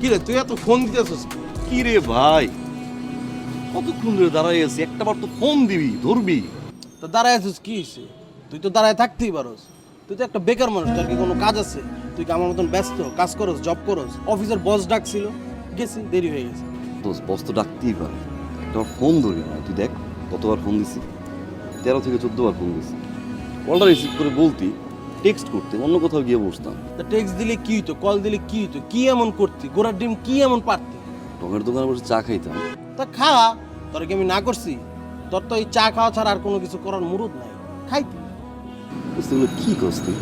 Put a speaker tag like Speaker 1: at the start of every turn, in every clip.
Speaker 1: কি রে তুই এত ফোন দিতেছিস?
Speaker 2: কি রে ভাই? কতক্ষণ ধরে দাঁড়াই আছি? একটা বার তো ফোন দিবি ধরবি।
Speaker 1: তা দাঁড়ায় আছিস কি হয়েছে তুই তো দাঁড়ায় থাকতেই পারস। তুই তো একটা বেকার মানুষ তোর কি কোনো কাজ আছে? তুই কি আমার মতন ব্যস্ত? কাজ করস জব করস? অফিসের বস ডাকছিল। গেছি দেরি হয়ে গেছে।
Speaker 2: দোস্ত বস তো ডাকতেই পারে। একটা ফোন ধরি না তুই দেখ কতবার ফোন দিছি? তেরো থেকে চোদ্দ বার ফোন দিছি। কলটা রিসিভ করে বলতি টেক্সট করতে অন্য কোথাও গিয়ে বসতাম।
Speaker 1: তা টেক্সট দিলে কি হইতো কল দিলে কি হইতো কি এমন করতি গোড়ার ডিম কি এমন পারতি?
Speaker 2: টমের দোকানে বসে চা খাইতাম।
Speaker 1: তা খা তোর কি আমি না করছি? তোর তো এই চা খাওয়া ছাড়া আর কোনো কিছু করার মুরুদ নাই খাইতি।
Speaker 2: বুঝতে গেলে কি করছ তুই?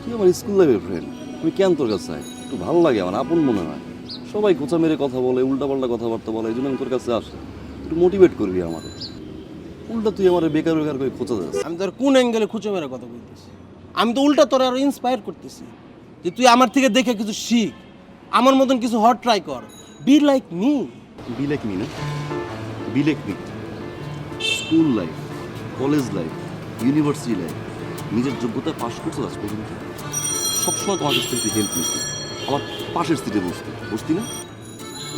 Speaker 2: তুই আমার স্কুল লাইফের ফ্রেন্ড আমি কেন তোর কাছে আই একটু ভালো লাগে আমার আপন মনে হয়। সবাই কোচা মেরে কথা বলে উল্টাপাল্টা কথাবার্তা বলে এই জন্য আমি তোর কাছে আসি। একটু মোটিভেট করবি আমাকে। উল্টা তুই আমার বেকার বেকার করে খোঁচা যাস
Speaker 1: আমি তোর কোন অ্যাঙ্গেলে খুঁজে মেরে কথা বলতেছি? আমি তো উল্টা তোর আরও ইন্সপায়ার করতেছি যে তুই আমার থেকে দেখে কিছু শিখ। আমার মতন কিছু হট ট্রাই কর। Be like me
Speaker 2: be like me না? Be like me school life college life university life নিজের যোগ্যতায় পাশ করতে আজ পর্যন্ত? সবসময় তোমার কাছ থেকে হেল্প নিতি আমার পাশের সিটে বসতি। বসতি না?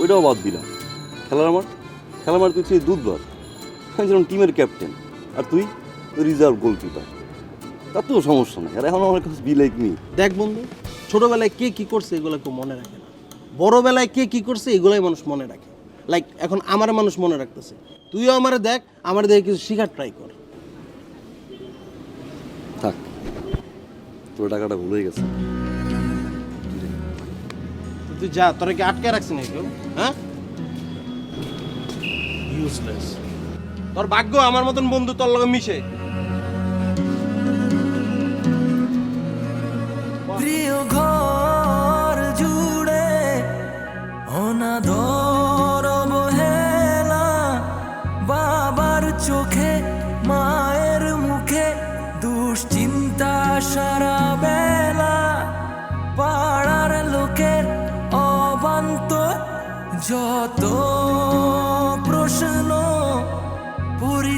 Speaker 2: ওইটাও বাদ দিলাম। খেলার আমার খেলার আমার তুই ছিলি দুধবার। আমি ছিলাম টিমের ক্যাপ্টেন আর তুই রিজার্ভ গোলকিপার তো সমস্যা নাই আর এখন আমার কাছে বি লাইক মি
Speaker 1: দেখ বন্ধু ছোটবেলায় কে কি করছে এগুলো কেউ মনে রাখে না। বড়বেলায় কে কি করছে এগুলাই মানুষ মনে রাখে। লাইক এখন আমার মানুষ মনে রাখতেছে। তুইও আমারে দেখ আমার দেখে কিছু শিখার ট্রাই কর।
Speaker 2: থাক তোর টাকাটা ভুলে গেছে।
Speaker 1: তুই যা তোরা কি আটকে রাখছিস না কেউ? হ্যাঁ? ইউজলেস তোর ভাগ্য আমার মতন বন্ধু, তোর লগে মিশে।
Speaker 3: প্রিয় ঘর জুড়ে বাবার চোখে, মায়ের মুখে সারা বেলা অবান্ত যত প্রশ্ন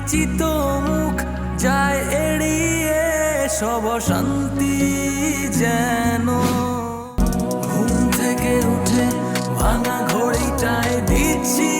Speaker 3: পরিচিত মুখ যায় এড়িয়ে সব শান্তি যেন। ঘুম থেকে উঠে ভাঙা ঘড়িটায় দিচ্ছি